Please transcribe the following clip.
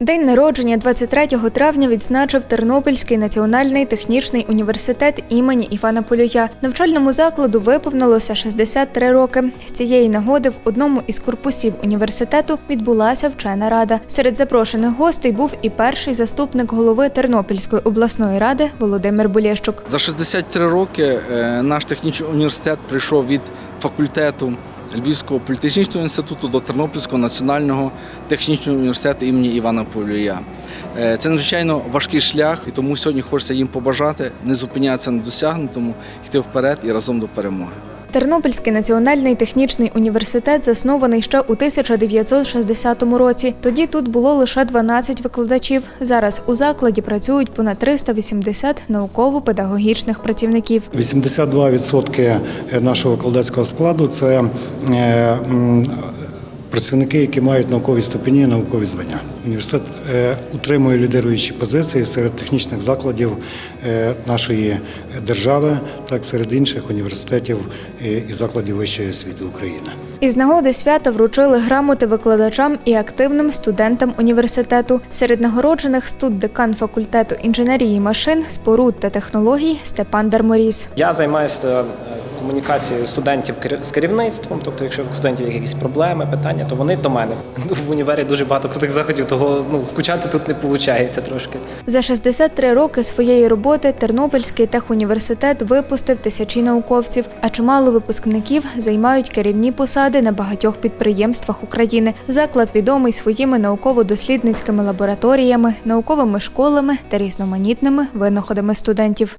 День народження 23 травня відзначив Тернопільський національний технічний університет імені Івана Полюя. Навчальному закладу виповнилося 63 роки. З цієї нагоди в одному із корпусів університету відбулася вчена рада. Серед запрошених гостей був і перший заступник голови Тернопільської обласної ради Володимир Булєщук. За 63 роки е, наш технічний університет прийшов від факультету Львівського політехнічного інституту до Тернопільського національного технічного університету імені Івана Полюя. Е, Це надзвичайно важкий шлях, і тому сьогодні хочеться їм побажати не зупинятися на досягнутому, йти вперед і разом до перемоги. Тернопільський національний технічний університет заснований ще у 1960 році. Тоді тут було лише 12 викладачів. Зараз у закладі працюють понад 380 науково-педагогічних працівників. 82% нашого викладацького складу це е, працівники, які мають наукові ступені і наукові звання. Університет е, утримує лідируючі позиції серед технічних закладів е, нашої держави, так серед інших університетів е, і закладів вищої освіти України. Із нагоди свята вручили грамоти викладачам і активним студентам університету. Серед нагороджених студдекан факультету інженерії машин, споруд та технологій Степан Дарморіс. Я займаюся комунікацією студентів з керівництвом. Тобто, якщо в студентів є якісь проблеми, питання, то вони до мене. В універі дуже багато крутих заходів, того ну скучати тут не виходить трошки. За 63 роки своєї роботи Тернопільський техуніверситет випустив тисячі науковців, а чимало випускників займають керівні посади на багатьох підприємствах України. Заклад відомий своїми науково-дослідницькими лабораторіями, науковими школами та різноманітними винаходами студентів.